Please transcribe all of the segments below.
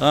ఆ,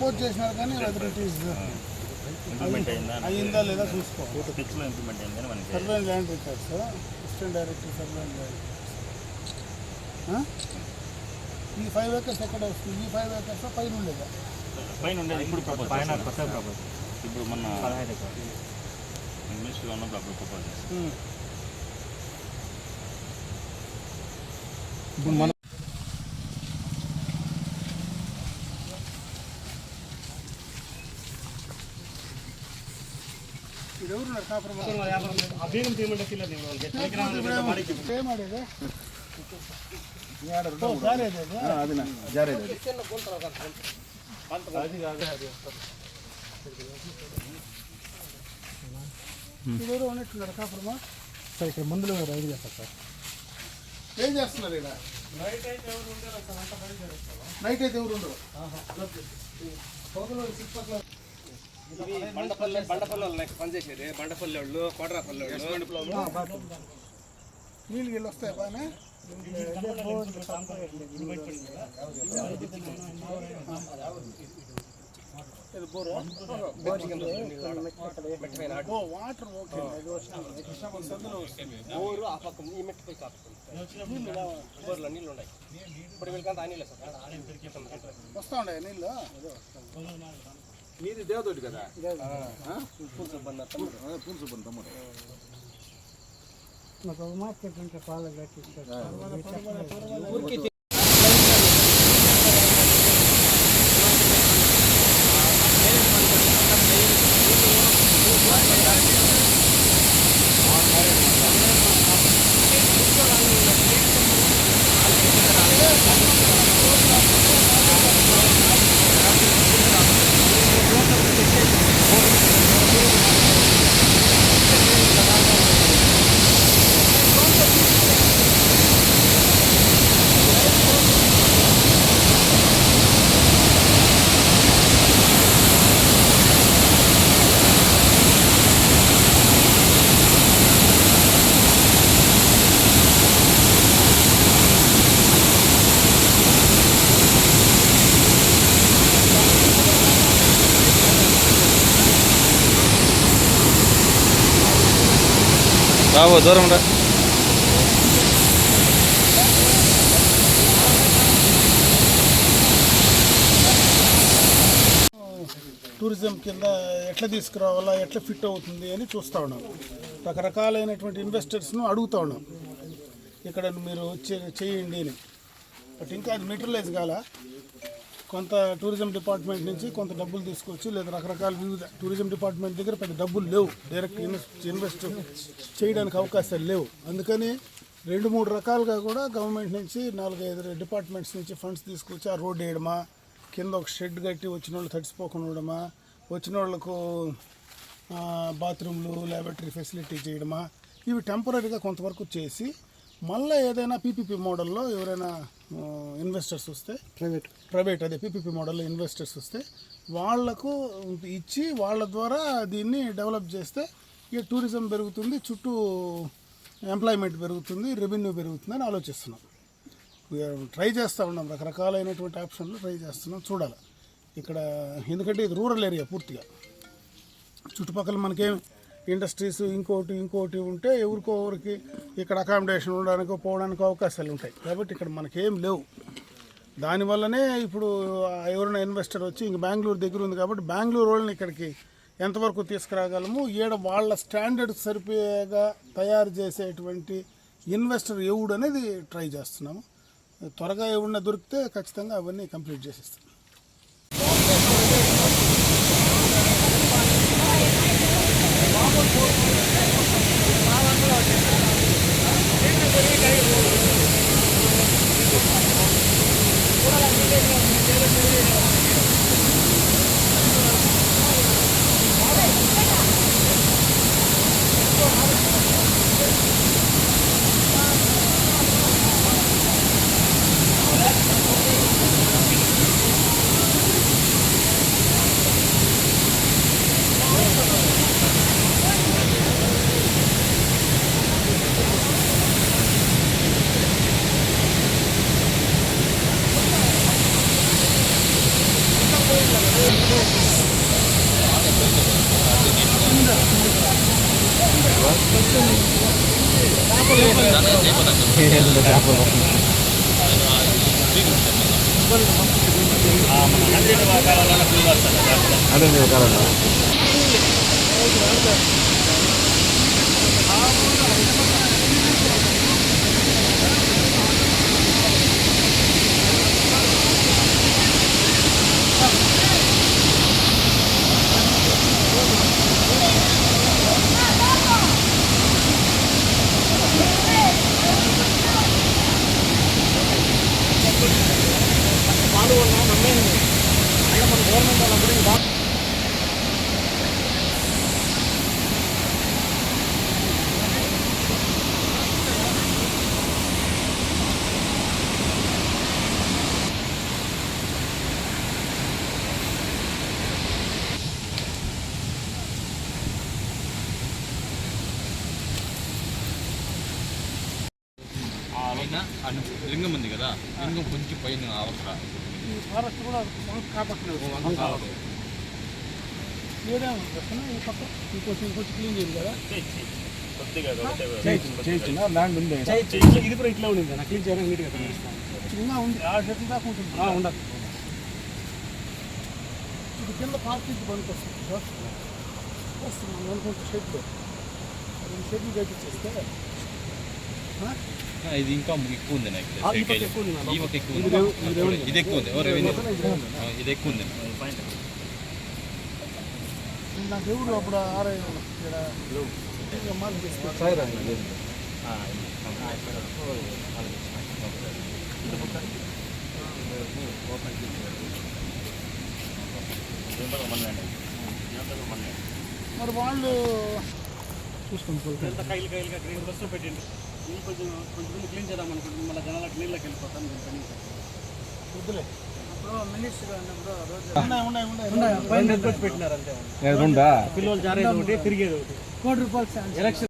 సపోర్ట్ చేసినారు కానీ వెదర్ ఇట్ ఈస్ ఇంప్లిమెంట్ అయిందా అయ్యిందా లేదా? చూసుకో ఇంప్లిమెంట్ అయిందని మనకి? ల్యాండ్ రికార్డ్స్ అసిస్టెంట్ డైరెక్టర్ సర్వేన్ ల్యాండ్ ఈ ఫైవ్ ఏకర్స్ ఎక్కడ వస్తుంది? ఈ ఫైవ్ ఏకర్స్ పైన ఉండేదా? పైన ఉండేది ఇప్పుడు ప్రపోజ్ పైన కొత్త ప్రపోజ్ ఇప్పుడు మన మినిస్ట్రీలో ఉన్నప్పుడు అప్పుడు ప్రపోజ్ చేస్తాం ఇప్పుడు మన ఎవరు ఉన్నట్టున్నారు కాపురమా సార్ ఇక్కడ మందులు రైలు చేస్తారు సార్ ఏం చేస్తున్నారు ఇక్కడ నైట్ అయితే ఎవరు ఉండరు పొగలు చుట్టుపక్కల బండపల్లి బండపల్లి వాళ్ళు పనిచేసేది. బండపల్లి వాళ్ళు. కోటరాపల్లి వాళ్ళు నీళ్ళు గిళ్ళు వస్తాయి బోరు? ఓ వాటర్ ఓకే. ఊరు ఆ పక్క ఈ మెట్టు పై కాపుతుంది ఊర్లో నీళ్ళు ఉన్నాయి. ఇప్పుడు వీళ్ళకంతా ఆ నీళ్ళే వస్తా ఉండే నీళ్ళు? మీది దేవతోటి కదా? పూసుబన్న తమ్ముడు. పూన్సుబన్ తమ్ముడు. మాకు మార్కెట్ ఉంటే పాలు కట్టిస్తారు బాబు దూరం రా. టూరిజం కింద ఎట్లా తీసుకురావాలా ఎట్లా ఫిట్ అవుతుంది అని చూస్తూ ఉన్నాం. రకరకాలైనటువంటి ఇన్వెస్టర్స్ను అడుగుతూ ఉన్నాం. ఇక్కడ మీరు చేయండి అని. బట్ ఇంకా అది మెటీరియలైజ్ కాల? కొంత టూరిజం డిపార్ట్మెంట్ నుంచి కొంత డబ్బులు తీసుకొచ్చి లేదా రకరకాల వివిధ టూరిజం డిపార్ట్మెంట్ దగ్గర పెద్ద డబ్బులు లేవు. డైరెక్ట్ ఇన్వెస్ట్ ఇన్వెస్ట్ చేయడానికి అవకాశాలు లేవు. అందుకని రెండు మూడు రకాలుగా కూడా గవర్నమెంట్ నుంచి నాలుగైదు డిపార్ట్మెంట్స్ నుంచి ఫండ్స్ తీసుకొచ్చి ఆ రోడ్ వేయడమా కింద ఒక షెడ్ కట్టి వచ్చిన వాళ్ళు తడిసిపోకుండా ఉండడమా వచ్చిన వాళ్ళకు బాత్రూమ్లు ల్యాబొరేటరీ ఫెసిలిటీ చేయడమా ఇవి టెంపరీగా కొంతవరకు చేసి మళ్ళీ ఏదైనా పీపీపీ మోడల్లో ఎవరైనా ఇన్వెస్టర్స్ వస్తే ప్రైవేట్ ప్రైవేట్ అదే పీపీపీ మోడల్లో ఇన్వెస్టర్స్ వస్తే వాళ్ళకు ఇచ్చి వాళ్ళ ద్వారా దీన్ని డెవలప్ చేస్తే ఇక టూరిజం పెరుగుతుంది చుట్టూ ఎంప్లాయ్మెంట్ పెరుగుతుంది రెవెన్యూ పెరుగుతుంది అని ఆలోచిస్తున్నాం. ట్రై చేస్తూ ఉన్నాం రకరకాలైనటువంటి ఆప్షన్లు ట్రై చేస్తున్నాం చూడాలి. ఇక్కడ ఎందుకంటే ఇది రూరల్ ఏరియా పూర్తిగా. చుట్టుపక్కల మనకేం ఇండస్ట్రీస్ ఇంకోటి ఇంకోటి ఉంటే ఎవరికో ఎవరికి ఇక్కడ అకామిడేషన్ ఉండడానికి పోవడానికో అవకాశాలు ఉంటాయి. కాబట్టి ఇక్కడ మనకేం లేవు. దానివల్లనే ఇప్పుడు ఎవరైనా ఇన్వెస్టర్ వచ్చి ఇంక బెంగళూరు దగ్గర ఉంది కాబట్టి బెంగళూరు వాళ్ళని ఇక్కడికి ఎంతవరకు తీసుకురాగలము? ఈడ వాళ్ళ స్టాండర్డ్ సరిపోయేగా తయారు చేసేటువంటి ఇన్వెస్టర్ ఎవడు అనేది ట్రై చేస్తున్నాము. త్వరగా ఎవడన్నా దొరికితే ఖచ్చితంగా అవన్నీ కంప్లీట్ చేసేస్తాం. అదే కావాలన్నా Thank you. లింగం ఉంది కదా లింగం కొంచెం పైన అవసరం ఈ ఫారెస్ట్ కూడా కాపాడుతున్నారు ఇంకొంచెం క్లీన్ చేయాలి కదా. ల్యాండ్ ఉంది ఇది కూడా ఇట్లా ఉండింది. నాకు క్లీన్ చేయడానికి నీట్గా చిన్న ఉంది. ఆ చెట్ల దాకా ఉంటుంది. ఉండదు ఇది కింద పార్కింగ్ పనికి వస్తుంది. వస్తుంది. మనం అనుకుంటే షెడ్ రెండు షెడ్లు కట్టించేస్తే ఇది ఇంకా ఎక్కువ ఉంది నాకు ఈ ఎక్కువ ఉంది ఇది ఎక్కువ ఉంది రెవెన్యూ ఇది ఎక్కువ ఉంది దేవుడు అప్పుడు తీసుకొచ్చి మరి వాళ్ళు చూసుకొని ఎంత కైలు కైలుగా గ్రీన్ బస్సులో పెట్టిండు నీళ్ళు కొంచెం కొంచెం క్లీన్ చేద్దాం అనుకుంటుంది మళ్ళీ జనాలకు నీళ్ళకి వెళ్ళిపోతాను నేను పని వద్దులే. పిల్లలు జారేది ఒకటి తిరిగేది ఒకటి. కోటి రూపాయలు ఎలక్షన్